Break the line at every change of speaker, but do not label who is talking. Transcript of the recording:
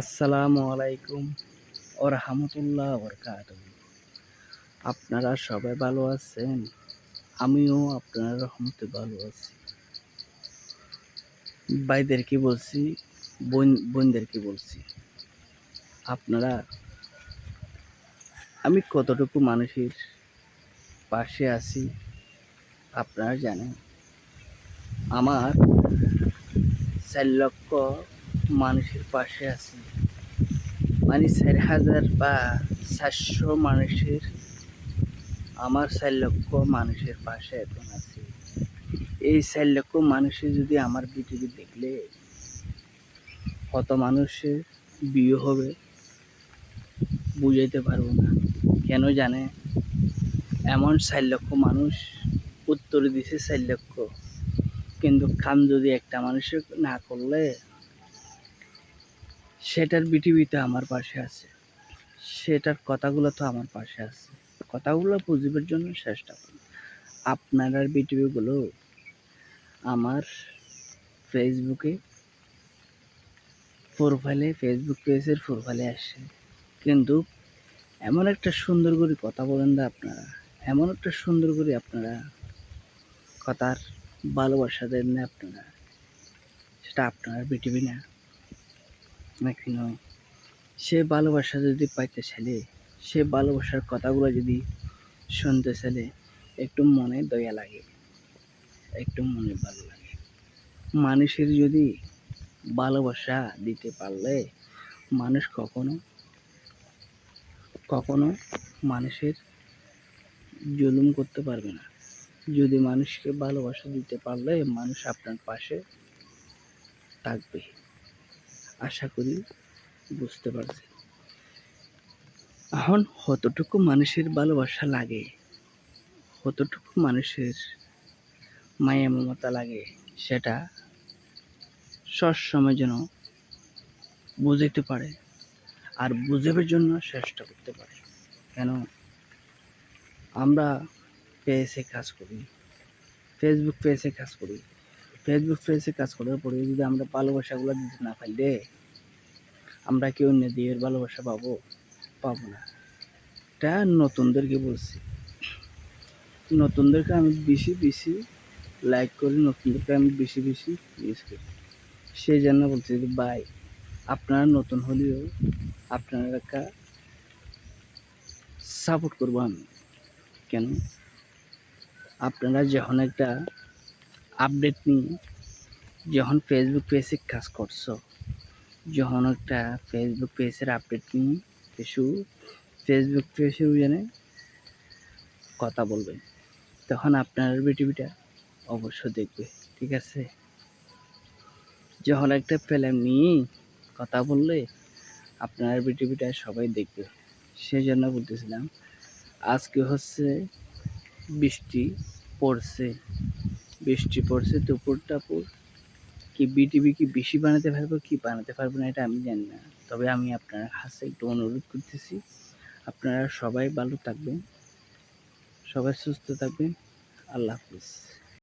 আসসালামু আলাইকুম ও রহমতুল্লাহ বরকাত আপনারা সবাই ভালো আছেন? আমিও আপনার রহমতে ভালো আছি। ভাইদেরকে বলছি? বোন বোনদেরকে বলছি? আপনারা, আমি কতটুকু মানুষের পাশে আছি আপনারা জানেন। আমার চার লক্ষ মানুষের পাশে আছি। মানে চার হাজার বা চারশো মানুষের, আমার চার লক্ষ মানুষের পাশে এখন আছে। এই চার লক্ষ মানুষের যদি আমার ভিডিও দেখলে, কত মানুষের বিয়ে হবে বুঝাইতে পারব না। কেন জানে? এমন চার লক্ষ মানুষ উত্তর দিছে চার লক্ষ। কিন্তু কাম যদি একটা মানুষের না করলে সেটার বিটিভিতে আমার পাশে আছে। সেটার কথাগুলো তো আমার পাশে আছে। কথাগুলো বুঝবার জন্য চেষ্টা করি। আপনার বিটিভিগুলো আমার ফেসবুকে প্রোফাইলে ফেসবুক পেজের প্রোফাইলে আসে। কিন্তু এমন একটা সুন্দর করে কথা বলেন না আপনারা। এমন একটা সুন্দর করে আপনারা কথার ভালোবাসা দেন না আপনারা। সেটা আপনার বিটিভি না। নাকি নয়? সে ভালোবাসা যদি পাইতে চাইলে, সে ভালোবাসার কথাগুলো যদি শুনতে চাইলে, একটু মনে দয়া লাগে, একটু মনে ভালো লাগে। মানুষের যদি ভালোবাসা দিতে পারলে, মানুষ কখনো কখনো মানুষের জুলুম করতে পারবে না। যদি মানুষকে ভালোবাসা দিতে পারলে, মানুষ আপনার পাশে থাকবে। আশা করি বুঝতে পারছি। এখন কতটুকু মানুষের ভালোবাসা লাগে? কতটুকু মানুষের মায়া মমতা লাগে সেটা সবসময় যেন বুঝতে পারে আর বুঝাবার জন্য চেষ্টা করতে পারে। কেন? আমরা পেজে কাজ করি ফেসবুক পেজে কাজ করি ফেসবুক পেজে কাজ করার পরে যদি আমরা ভালোবাসাগুলো দিতে না পারলে আমরা কি অন্য দিকের ভালোবাসা পাবো? পাবো না। এটা নতুনদেরকে বলছি। নতুনদেরকে আমি বেশি বেশি লাইক করি, নতুনদেরকে আমি বেশি বেশি ইউজ করি। সেই জন্য বলছি যে, ভাই, আপনারা নতুন হলেও আপনারা একটা সাপোর্ট করব আমি। কেন? আপনারা যখন একটা আপডেট নিয়ে যখন ফেসবুক পেজে কাজ করছ, যখন একটা ফেসবুক পেজের আপডেট নিয়ে কিছু ফেসবুক পেজে জানে কথা বলবেন তখন আপনার বিটিভিটা অবশ্য দেখবে, ঠিক আছে? যখন একটা ফিল্ম নিয়ে কথা বললে, আপনার বিটিভিটা সবাই দেখবে। সেই জন্য বলতেছিলাম, আজকে হচ্ছে বৃষ্টি পড়ছে। বৃষ্টি পড়ছে দুপুর টাপুর কি বিটিভি কি বেশি বানাতে পারব, কি বানাতে পারব না এটা আমি জানি না। তবে আমি আপনার কাছে একটু অনুরোধ করতেছি, আপনারা সবাই ভালো থাকবেন, সবাই সুস্থ থাকবেন, আল্লাহ হাফিজ।